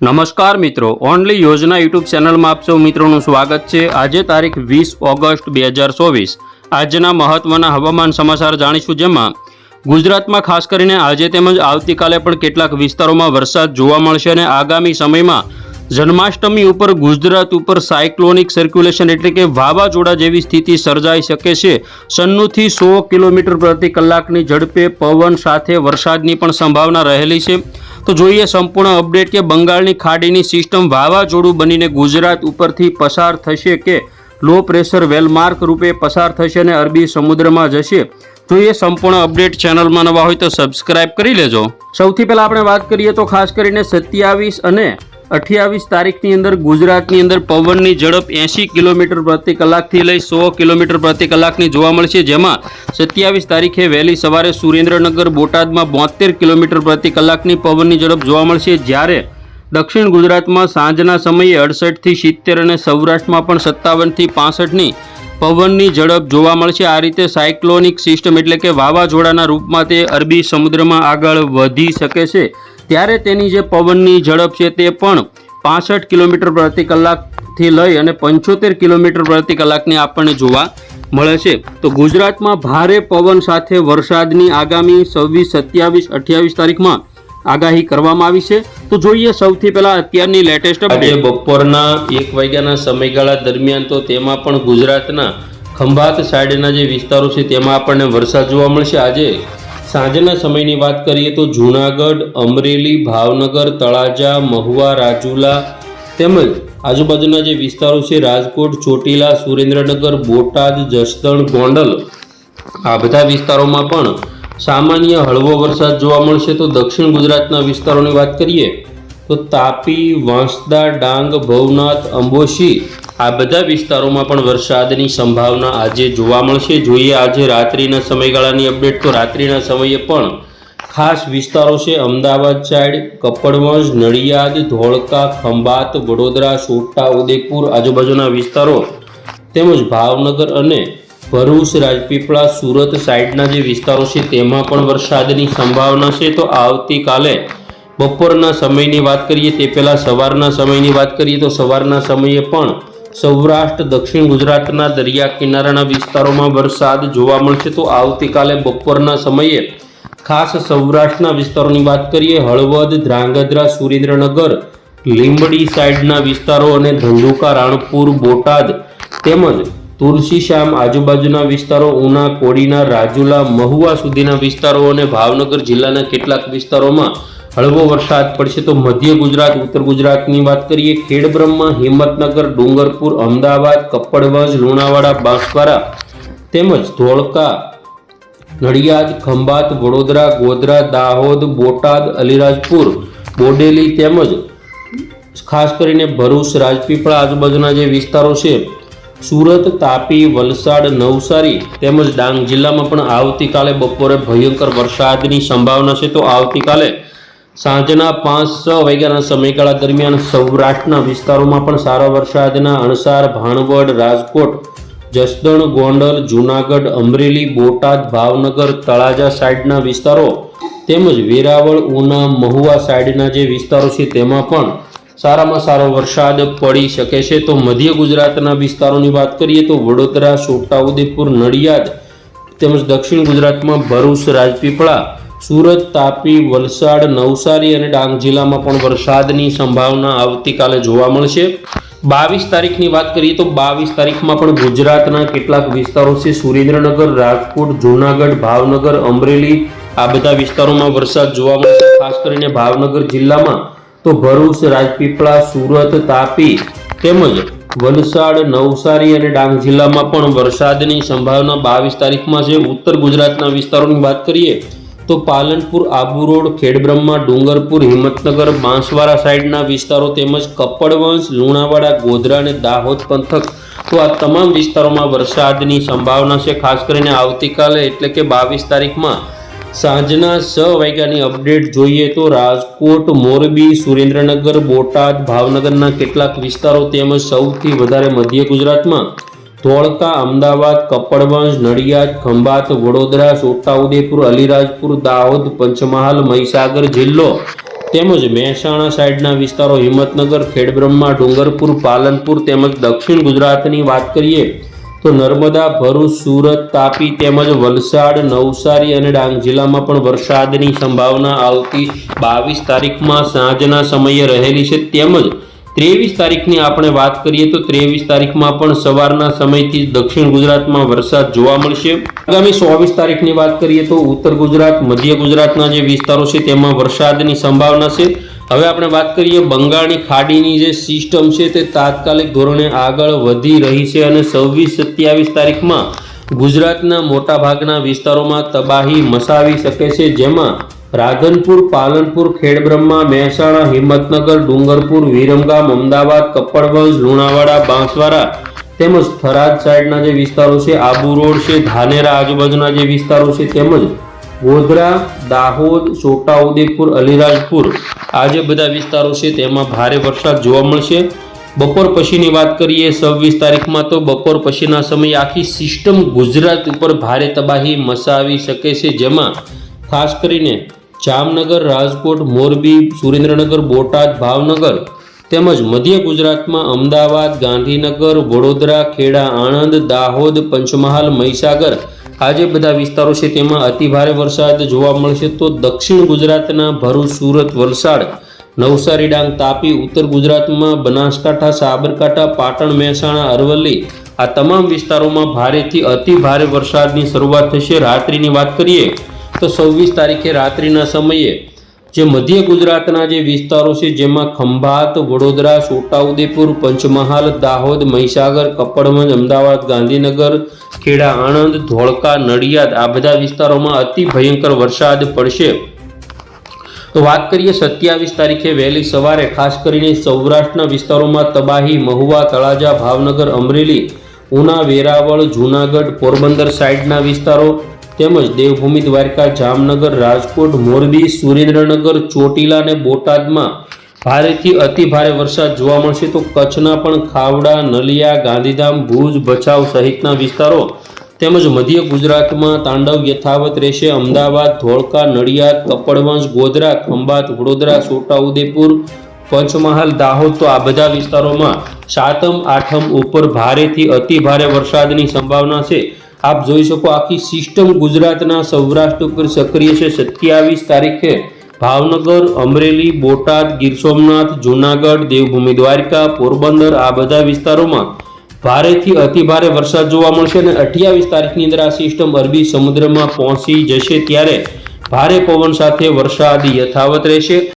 નમસ્કાર મિત્રો, ઓનલી યોજના યુટ્યુબ ચેનલમાં આપ સૌ મિત્રોનું સ્વાગત છે. આજે તારીખ વીસ ઓગસ્ટ બે હજાર ચોવીસ. આજના મહત્વના હવામાન સમાચાર જાણીશું જેમાં ગુજરાતમાં ખાસ કરીને આજે તેમજ આવતીકાલે પણ કેટલાક વિસ્તારોમાં વરસાદ જોવા મળશે અને આગામી સમયમાં જન્માષ્ટમી ઉપર ગુજરાત ઉપર સાયક્લોનિક સર્ક્યુલેશન એટલે કે વાવાઝોડા જેવી સ્થિતિ સર્જાઈ શકે છે. સન્નુથી સો કિલોમીટર પ્રતિ કલાકની ઝડપે પવન સાથે વરસાદની પણ સંભાવના રહેલી છે. તો જોઈએ સંપૂર્ણ અપડેટ કે બંગાળની ખાડીની સિસ્ટમ વાવાઝોડું બનીને ગુજરાત ઉપરથી પસાર થશે કે લો પ્રેશર વેલમાર્ક રૂપે પસાર થશે અને અરબી સમુદ્રમાં જશે. જોઈએ સંપૂર્ણ અપડેટ ચેનલમાં નવા હોય તો સબસ્ક્રાઇબ કરી લેજો. સૌથી પહેલાં આપણે વાત કરીએ તો ખાસ કરીને સત્યાવીસ અને અઠ્યાવીસ તારીખની અંદર ગુજરાતની અંદર પવનની ઝડપ એંશી કિલોમીટર પ્રતિ કલાકથી લઈ સો કિલોમીટર પ્રતિ કલાકની જોવા મળશે. જેમાં સત્યાવીસ તારીખે વહેલી સવારે સુરેન્દ્રનગર, બોટાદમાં બોતેર કિલોમીટર પ્રતિ કલાકની પવનની ઝડપ જોવા મળશે. જ્યારે દક્ષિણ ગુજરાતમાં સાંજના સમયે અડસઠથી સિત્તેર અને સૌરાષ્ટ્રમાં પણ સત્તાવનથી પાસઠની પવનની ઝડપ જોવા મળશે. આ રીતે સાયક્લોનિક સિસ્ટમ એટલે કે વાવાઝોડાના રૂપમાં તે અરબી સમુદ્રમાં આગળ વધી શકે છે. ત્યારે તેની જે પવનની ઝડપ છે તે પણ પાસઠ કિલોમીટર પ્રતિ કલાકથી લઈ અને પંચોતેર કિલોમીટર પ્રતિ કલાકની આપણને જોવા મળે છે. તો ગુજરાતમાં ભારે પવન સાથે વરસાદની આગામી છવ્વીસ, સત્યાવીસ, અઠ્યાવીસ તારીખમાં આગાહી કરવામાં આવી છે. તો જોઈએ સૌથી પહેલા અત્યારની લેટેસ્ટ બપોરના એક વાગ્યાના સમયગાળા દરમિયાન તો તેમાં પણ ગુજરાતના ખંભાત સાઈડના જે વિસ્તારો છે તેમાં આપણને વરસાદ જોવા મળશે. આજે સાંજના સમયની વાત કરીએ તો જૂનાગઢ, અમરેલી, ભાવનગર, તળાજા, મહુવા, રાજુલા તેમજ આજુબાજુના જે વિસ્તારો છે, રાજકોટ, ચોટીલા, સુરેન્દ્રનગર, બોટાદ, જસદણ, ગોંડલ, આ બધા વિસ્તારોમાં પણ સામાન્ય હળવો વરસાદ જોવા મળશે. તો દક્ષિણ ગુજરાતના વિસ્તારોની વાત કરીએ તો તાપી, વાંસદા, ડાંગ, ભવનાથ, અંબોશી આ બધા વિસ્તારોમાં પણ વરસાદની સંભાવના આજે જોવા મળશે. જોઈએ આજે રાત્રિના સમયગાળાની અપડેટ તો રાત્રિના સમયે પણ ખાસ વિસ્તારો છે. અમદાવાદ સાઈડ કપડવંજ, નડિયાદ, ધોળકા, ખંભાત, વડોદરા છોટા ઉદેપુર આજુબાજુના વિસ્તારો તેમજ ભાવનગર અને ભરૂચ, રાજપીપળા, સુરત સાઈડના જે વિસ્તારો છે તેમાં પણ વરસાદની સંભાવના છે. તો આવતીકાલે બપોરના સમયની વાત કરીએ તે પહેલાં સવારના સમયની વાત કરીએ તો સવારના સમયે પણ સૌરાષ્ટ્ર, દક્ષિણ ગુજરાતના દરિયા કિનારાના વિસ્તારોમાં વરસાદ જોવા મળશે તો આવતીકાલે બપોરના સમયે ખાસ સૌરાષ્ટ્રના વિસ્તારોની વાત કરીએ, હળવદ, ધ્રાંગધ્રા, સુરેન્દ્રનગર, લીંબડી સાઈડના વિસ્તારો અને ધંધુકા, રાણપુર, બોટાદ તેમજ તુલસીશ્યામ આજુબાજુના વિસ્તારો, ઉના, કોડીના, રાજુલા, મહુવા સુધીના વિસ્તારો અને ભાવનગર જિલ્લાના કેટલાક વિસ્તારોમાં હળવો વરસાદ પડશે તો મધ્ય ગુજરાત, ઉત્તર ગુજરાતની વાત કરીએ ખેડબ્રહ્મા હિંમતનગર, ડુંગરપુર, અમદાવાદ કપ્પડવંજ લુણાવાડા, બાંસવાડા તેમજ ધોળકા, નડિયાદ, ખંભાત, વડોદરા, ગોધરા, દાહોદ, બોટાદ, અલીરાજપુર, બોડેલી તેમજ ખાસ કરીને ભરૂચ, રાજપીપળા આજુબાજુના જે વિસ્તારો છે, સુરત, તાપી, વલસાડ, નવસારી તેમજ ડાંગ જિલ્લામાં પણ આવતીકાલે બપોરે ભયંકર વરસાદની સંભાવના છે. તો આવતીકાલે સાંજના પાંચ વાગ્યાના સમયગાળા દરમિયાન સૌરાષ્ટ્રના વિસ્તારોમાં પણ સારા વરસાદના અણસાર, ભાણવડ, રાજકોટ, જસદણ, ગોંડલ, જૂનાગઢ, અમરેલી, બોટાદ, ભાવનગર, તળાજા સાઈડના વિસ્તારો તેમજ વેરાવળ, ઉના, મહુવા સાઈડના જે વિસ્તારો છે તેમાં પણ સારામાં સારો વરસાદ પડી શકે છે. તો મધ્ય ગુજરાતના વિસ્તારોની વાત કરીએ તો વડોદરા, છોટાઉદેપુર, નડિયાદ તેમજ દક્ષિણ ગુજરાતમાં ભરૂચ, રાજપીપળા સુરત, તાપી, વલસાડ, નવસારી અને ડાંગ જિલ્લામાં પણ વરસાદની સંભાવના આવતીકાલે જોવા મળશે. બાવીસ તારીખની વાત કરીએ તો બાવીસ તારીખમાં પણ ગુજરાતના કેટલાક વિસ્તારો છે, સુરેન્દ્રનગર, રાજકોટ, જૂનાગઢ, ભાવનગર, અમરેલી, આ બધા વિસ્તારોમાં વરસાદ જોવા મળશે. ખાસ કરીને ભાવનગર જિલ્લામાં તો ભરૂચ, રાજપીપળા, સુરત, તાપી તેમજ વલસાડ, નવસારી અને ડાંગ જિલ્લામાં પણ વરસાદની સંભાવના બાવીસ તારીખમાં છે. ઉત્તર ગુજરાતના વિસ્તારોની વાત કરીએ તો પાલનપુર આબુ રોડ, ખેડબ્રહ્મા, ડુંગરપુર, હિંમતનગર, બાંસવાડા સાઈડના વિસ્તારો તેમજ કપડવંશ, લુણાવાડા, ગોધરા અને દાહોદ પંથક. તો આ તમામ વિસ્તારોમાં વરસાદની સંભાવના છે, ખાસ કરીને આવતીકાલે એટલે કે બાવીસ તારીખમાં. સાંજના છ વાગ્યાની અપડેટ જોઈએ તો રાજકોટ, મોરબી, સુરેન્દ્રનગર, બોટાદ, ભાવનગરના કેટલાક વિસ્તારો તેમજ સૌથી વધારે મધ્ય ગુજરાતમાં ધોળકા, અમદાવાદ કપડવંશ નડિયાદ, ખંભાત, વડોદરા, છોટાઉદેપુર, અલીરાજપુર, દાહોદ, પંચમહાલ, મહીસાગર જિલ્લો તેમજ મહેસાણા સાઈડના વિસ્તારો હિંમતનગર, ખેડબ્રહ્મા, ડુંગરપુર, પાલનપુર તેમજ દક્ષિણ ગુજરાતની વાત કરીએ તો નર્મદા, ભરૂચ, સુરત, તાપી તેમજ વલસાડ, નવસારી અને ડાંગ જિલ્લામાં પણ વરસાદની સંભાવના આવતી બાવીસ તારીખમાં સાંજના સમયે રહેલી છે તેમજ ત્રેવીસ તારીખની આપણે વાત કરીએ તો ત્રેવીસ તારીખમાં પણ સવારના સમયથી દક્ષિણ ગુજરાતમાં વરસાદ જોવા મળશે. આગામી ચોવીસ તારીખની વાત કરીએ તો ઉત્તર ગુજરાત, મધ્ય ગુજરાતના જે વિસ્તારો છે તેમાં વરસાદની સંભાવના છે. હવે આપણે વાત કરીએ બંગાળની ખાડીની જે સિસ્ટમ છે તે તાત્કાલિક ધોરણે આગળ વધી રહી છે અને છવ્વીસ સત્યાવીસ તારીખમાં ગુજરાતના મોટાભાગના વિસ્તારોમાં તબાહી મસાવી શકે છે, જેમાં રાધનપુર, પાલનપુર, ખેડબ્રહ્મા, મહેસાણા, હિંમતનગર, ડુંગરપુર, વિરમગામ, અમદાવાદ કપ્પડવંશ લુણાવાડા, બાંસવાડા તેમજ થરાદ સાઈડના જે વિસ્તારો છે, આબુ રોડ છે, ધાનેરા આજુબાજુના જે વિસ્તારો છે, તેમજ ગોધરા, દાહોદ, છોટાઉદેપુર, અલીરાજપુર આ જે બધા વિસ્તારો છે, તેમાં ભારે વરસાદ જોવા મળશે. બપોર પછીની વાત કરીએ, છવ્વીસ તારીખમાં તો બપોર પછીના સમયે આખી સિસ્ટમ ગુજરાત ઉપર ભારે તબાહી મસાવી શકે છે, જેમાં ખાસ કરીને જામનગર, રાજકોટ, મોરબી, સુરેન્દ્રનગર, બોટાદ, ભાવનગર તેમજ મધ્ય ગુજરાતમાં અમદાવાદ, ગાંધીનગર, વડોદરા, ખેડા, આણંદ, દાહોદ, પંચમહાલ, મહીસાગર. આ જે બધા વિસ્તારો છે તેમાં અતિભારે વરસાદ જોવા મળશે તો દક્ષિણ ગુજરાતના ભરૂચ, સુરત, વલસાડ, નવસારી, ડાંગ, તાપી, ઉત્તર ગુજરાતમાં બનાસકાંઠા, સાબરકાંઠા, પાટણ, મહેસાણા, અરવલ્લી આ તમામ વિસ્તારોમાં ભારેથી અતિ ભારે વરસાદની શરૂઆત થશે. રાત્રિની વાત કરીએ તો છવ્વીસ તારીખે રાત્રિના સમયે જે મધ્ય ગુજરાતના જે વિસ્તારો છે, જેમાં ખંભાત, વડોદરા, છોટાઉદેપુર, પંચમહાલ, દાહોદ, મહીસાગર, કપડવંજ, અમદાવાદ, ગાંધીનગર, ખેડા, આણંદ, ધોળકા, નડિયાદ આ બધા વિસ્તારોમાં અતિ ભયંકર વરસાદ પડશે. તો વાત કરીએ સત્યાવીસ તારીખે વહેલી સવારે, ખાસ કરીને સૌરાષ્ટ્રના વિસ્તારોમાં તબાહી, મહુવા, તળાજા, ભાવનગર, અમરેલી, ઉના, વેરાવળ, જૂનાગઢ, પોરબંદર સાઇડના વિસ્તારો તેમજ દેવભૂમિ દ્વારકા, જામનગર, રાજકોટ, મોરબી, સુરેન્દ્રનગર, ચોટીલા અને બોટાદમાં ભારેથી અતિ ભારે વરસાદ જોવા મળશે. તો કચ્છના પણ ખાવડા, નલિયા, ગાંધીધામ, ભુજ, ભચાઉ સહિતના વિસ્તારો તેમજ મધ્ય ગુજરાતમાં તાંડવ યથાવત રહેશે. અમદાવાદ, ધોળકા, નડિયાદ, કપડવંશ, ગોધરા, ખંભાત, વડોદરા, છોટાઉદેપુર, પંચમહાલ, દાહોદ તો આ બધા વિસ્તારોમાં સાતમ, આઠમ ઉપર ભારેથી અતિ ભારે વરસાદની સંભાવના છે. આપ જોઈ શકો આખી સિસ્ટમ ગુજરાતના સૌરાષ્ટ્ર ઉપર સક્રિય છે. સત્યાવીસ તારીખે ભાવનગર, અમરેલી, બોટાદ, ગીર સોમનાથ, જૂનાગઢ, દેવભૂમિ, દ્વારકા, પોરબંદર આ બધા વિસ્તારોમાં ભારેથી અતિભારે વરસાદ જોવા મળશે અને અઠ્યાવીસ તારીખની અંદર આ સિસ્ટમ અરબી સમુદ્રમાં પહોંચી જશે ત્યારે ભારે પવન સાથે વરસાદ યથાવત રહેશે.